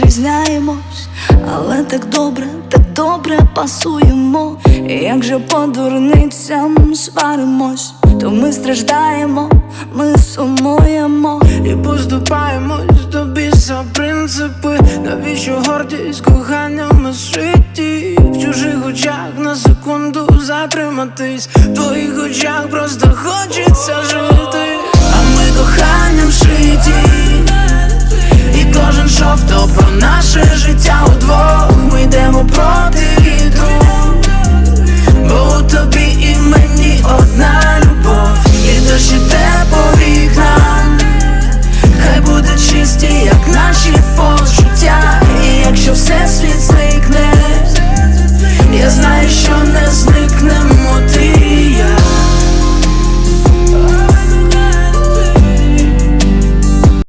відрізняємось, але так добре, так добре пасуємо. Як же по дурницям сваримось, то ми страждаємо, ми сумуємо. І поступаємось до біса принципи Навіщо гордість коханнями світі В чужих очах на секунду затриматись В твоїх очах просто хочеться шовто про наше життя удвох. Ми йдемо проти вітру. Бо у тобі і мені одна любов. І дощ іде по вікнам. Хай буде чисті, як наші почуття